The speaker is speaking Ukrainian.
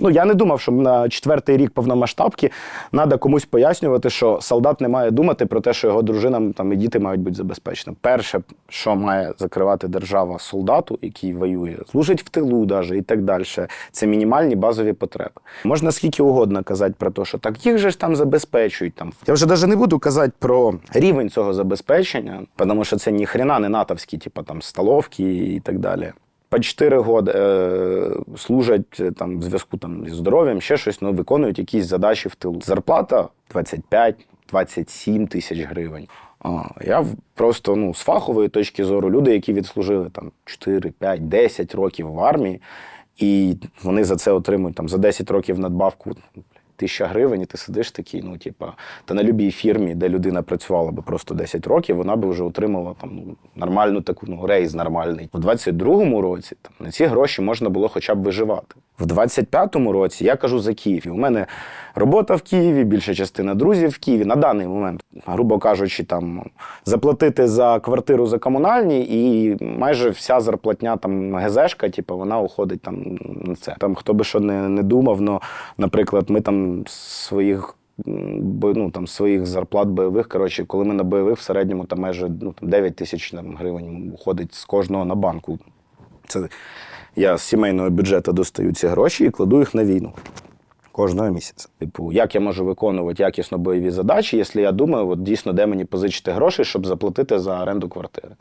Ну я не думав, що на четвертий рік повномасштабки треба комусь пояснювати, що солдат не має думати про те, що його дружина там і діти мають бути забезпечені. Перше, що має закривати держава солдату, який воює, служить в тилу, даже, і так далі. Це мінімальні базові потреби. Можна скільки угодно казати про те, що так їх же ж там забезпечують. Там я вже навіть не буду казати про рівень цього забезпечення, тому що це ні хрена не натовські, типу там столовки і так далі. По 4 роки е, служать е, там в зв'язку там зі здоров'ям, ще щось, ну виконують якісь задачі в тилу. Зарплата 25-27 тисяч гривень. А, я просто ну, з фахової точки зору люди, які відслужили там 4, 5, 10 років в армії, і вони за це отримують там за 10 років надбавку тисяча гривень, і ти сидиш такий, ну, типа, та на любій фірмі, де людина працювала би просто 10 років, вона би вже отримала там ну, нормальну таку ну, рейс нормальний. У 22-му році там, на ці гроші можна було хоча б виживати. В 25-му році я кажу за Київ. У мене робота в Києві, більша частина друзів в Києві. На даний момент, грубо кажучи, там заплатити за квартиру за комунальні, і майже вся зарплатня там ГЗшка, типу, вона уходить там на це. Там хто би що не, не думав, но, наприклад, ми там своїх. Ну, там, своїх зарплат бойових. Коротше, коли ми на бойових в середньому там майже ну, там 9 тисяч там, гривень уходить з кожного на банку. Це я з сімейного бюджету достаю ці гроші і кладу їх на війну. Кожного місяця. Типу, як я можу виконувати якісно бойові задачі, якщо я думаю, от дійсно, де мені позичити гроші, щоб заплатити за оренду квартири.